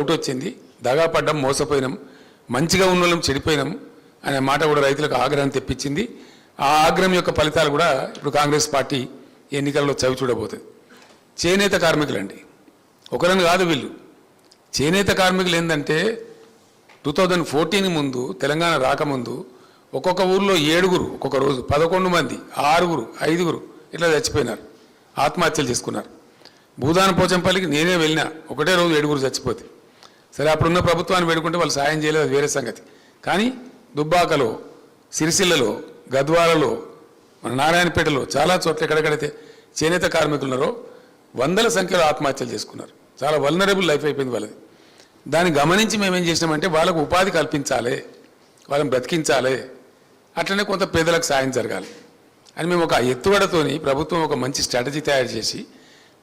Doubt వచ్చింది దగాపడ్డం మోసపోయినాం. మంచిగా ఉన్న వాళ్ళం చెడిపోయినాం అనే మాట కూడా రైతులకు ఆగ్రహం తెప్పించింది. ఆ ఆగ్రహం యొక్క ఫలితాలు కూడా ఇప్పుడు కాంగ్రెస్ పార్టీ ఎన్నికల్లో చవి చూడబోతుంది. చేనేత కార్మికులండి. ఒకరని కాదు వీళ్ళు. చేనేత కార్మికులు ఏంటంటే టూ థౌజండ్ ఫోర్టీన్ ముందు తెలంగాణ రాకముందు ఒక్కొక్క ఊర్లో ఏడుగురు ఒక్కొక్క రోజు పదకొండు మంది ఆరుగురు ఐదుగురు ఇట్లా చచ్చిపోయినారు. ఆత్మహత్యలు చేసుకున్నారు. భూదాన పోచంపల్లికి నేనే వెళ్ళినా ఒకటే రోజు ఏడుగురు చచ్చిపోతే. సరే అప్పుడున్న ప్రభుత్వాన్ని వేడుకుంటే వాళ్ళు సాయం చేయలేదు అది వేరే సంగతి. కానీ దుబ్బాకలో సిరిసిల్లలో గద్వాలలో మన నారాయణపేటలో చాలా చోట్ల ఎక్కడెక్కడైతే చేనేత కార్మికులు ఉన్నారో వందల సంఖ్యలో ఆత్మహత్యలు చేసుకున్నారు. చాలా వల్నరబుల్ లైఫ్ అయిపోయింది వాళ్ళది. దాన్ని గమనించి మేమేం చేసినామంటే వాళ్ళకు ఉపాధి కల్పించాలి వాళ్ళని బ్రతికించాలి అట్లనే కొంత పేదలకు సాయం జరగాలి అని మేము ఒక ఎత్తుగడతోని ప్రభుత్వం ఒక మంచి స్ట్రాటజీ తయారు చేసి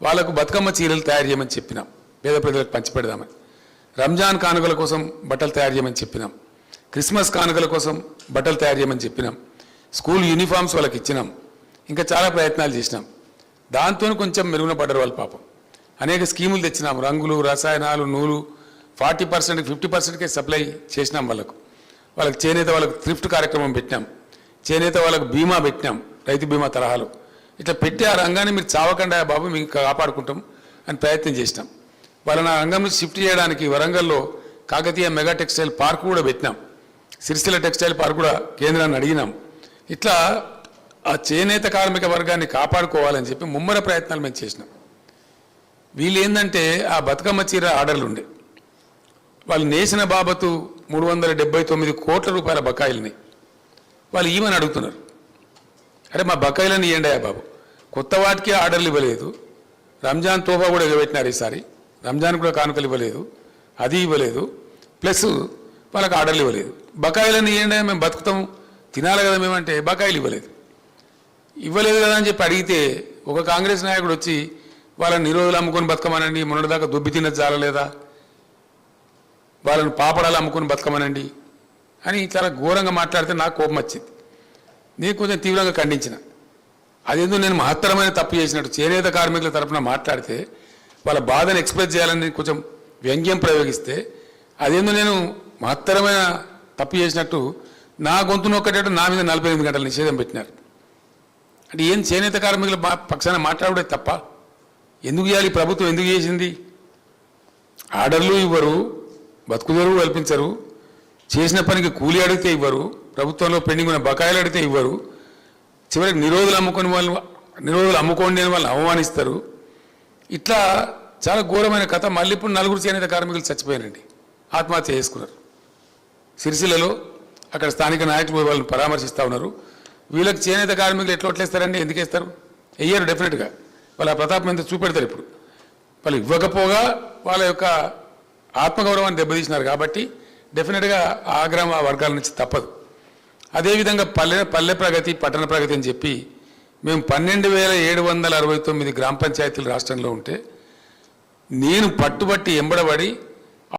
వాళ్ళకు బతుకమ్మ చీరలు తయారు చేయమని చెప్పినాం. పేద ప్రజలకు పంచిపెడదామని. రంజాన్ కానుకల కోసం బట్టలు తయారు చేయమని చెప్పినాం. క్రిస్మస్ కానుకల కోసం బట్టలు తయారు చేయమని చెప్పినాం. స్కూల్ యూనిఫామ్స్ వాళ్ళకి ఇచ్చినాం. ఇంకా చాలా ప్రయత్నాలు చేసినాం. దాంతో కొంచెం మెరుగున పడ్డారు వాళ్ళ పాపం. అనేక స్కీములు తెచ్చినాం. రంగులు రసాయనాలు నూలు ఫార్టీ పర్సెంట్ ఫిఫ్టీ పర్సెంట్కే సప్లై చేసినాం వాళ్ళకు. వాళ్ళకి చేనేత వాళ్ళకు థ్రిఫ్ట్ కార్యక్రమం పెట్టినాం. చేనేత వాళ్ళకు బీమా పెట్టినాం. రైతు బీమా తరహాలో. ఇట్లా పెట్టి ఆ రంగాన్ని మీరు చావకుండా బాబు మీకు కాపాడుకుంటాం అని ప్రయత్నం చేసినాం. వాళ్ళని ఆ రంగం నుంచి షిఫ్ట్ చేయడానికి వరంగల్లో కాకతీయ మెగా టెక్స్టైల్ పార్క్ కూడా పెట్టినాం. సిరిసిల్ల టెక్స్టైల్ పార్క్ కూడా కేంద్రాన్ని అడిగినాం. ఇట్లా ఆ చేనేత కార్మిక వర్గాన్ని కాపాడుకోవాలని చెప్పి ముమ్మర ప్రయత్నాలు మేము చేసినాం. వీళ్ళు ఏంటంటే ఆ బతుకమ్మ చీర ఆర్డర్లు ఉండే వాళ్ళు నేసిన బాబతు మూడు వందల డెబ్బై తొమ్మిది కోట్ల రూపాయల బకాయిల్ని వాళ్ళు ఈమని అడుగుతున్నారు. అరే మా బకాయిలని ఇవ్వండి బాబు. కొత్త వాటికి ఆర్డర్లు ఇవ్వలేదు. రంజాన్ తోఫా కూడా ఎగబెట్టినారు ఈసారి. రంజాన్ కూడా కానుకలు ఇవ్వలేదు అది ఇవ్వలేదు ప్లస్ వాళ్ళకి ఆర్డర్లు ఇవ్వలేదు. బకాయిలని ఏంటంటే మేము బతుకుతాం తినాలి కదా మేమంటే బకాయిలు ఇవ్వలేదు. ఇవ్వలేదు కదా అని చెప్పి అడిగితే ఒక కాంగ్రెస్ నాయకుడు వచ్చి వాళ్ళని నిరోధులు అమ్ముకొని బతకమనండి మొన్నటిదాకా దుబ్బి తిన్నది చాలలేదా వాళ్ళని పాపడాలు అమ్ముకొని బతకమనండి? అని చాలా ఘోరంగా మాట్లాడితే నాకు కోపం వచ్చింది. నేను కొంచెం తీవ్రంగా ఖండించిన. అదేందో నేను మహత్తరమైన తప్పు చేసినట్టు చేనేత కార్మికుల తరపున మాట్లాడితే వాళ్ళ బాధను ఎక్స్ప్రెస్ చేయాలని కొంచెం వ్యంగ్యం ప్రయోగిస్తే అదేందో నేను మహత్తరమైన తప్పు చేసినట్టు నా గొంతు నొక్కటట్టు నా మీద నలభై ఎనిమిది గంటల నిషేధం పెట్టినారు. అంటే ఏం చేనేత కార్మికుల మా- పక్షాన మాట్లాడే తప్ప? ఎందుకు చేయాలి? ప్రభుత్వం ఎందుకు చేసింది? ఆర్డర్లు ఇవ్వరు బతుకుదరువు కల్పించరు చేసిన పనికి కూలి అడిగితే ఇవ్వరు ప్రభుత్వంలో పెండింగ్ ఉన్న బకాయిలు అడిగితే ఇవ్వరు చివరికి నిరోధులు అమ్ముకొని వాళ్ళు నిరోధులు అమ్ముకోండి అని వాళ్ళని అవమానిస్తారు. ఇట్లా చాలా ఘోరమైన కథ. మళ్ళీ ఇప్పుడు నలుగురు చేనేత కార్మికులు చచ్చిపోయారండి. ఆత్మహత్య చేసుకున్నారు. సిరిసిల్లలో అక్కడ స్థానిక నాయకులు వాళ్ళని పరామర్శిస్తూ ఉన్నారు. వీళ్ళకి చేనేత కార్మికులు ఎట్లా ఓట్లేస్తారండి? ఎందుకు వేస్తారు? వెయ్యరు డెఫినెట్గా వాళ్ళ ప్రతాపం ఎంత చూపెడతారు ఇప్పుడు? వాళ్ళు ఇవ్వకపోగా వాళ్ళ యొక్క ఆత్మగౌరవాన్ని దెబ్బతీసినారు కాబట్టి డెఫినెట్గా ఆ గ్రామ వర్గాల నుంచి తప్పదు. అదేవిధంగా పల్లె పల్లె ప్రగతి పట్టణ ప్రగతి అని చెప్పి మేము పన్నెండు వేల ఏడు వందల అరవై తొమ్మిది గ్రామ పంచాయతీలు రాష్ట్రంలో ఉంటే నేను పట్టుబట్టి ఎంబడబడి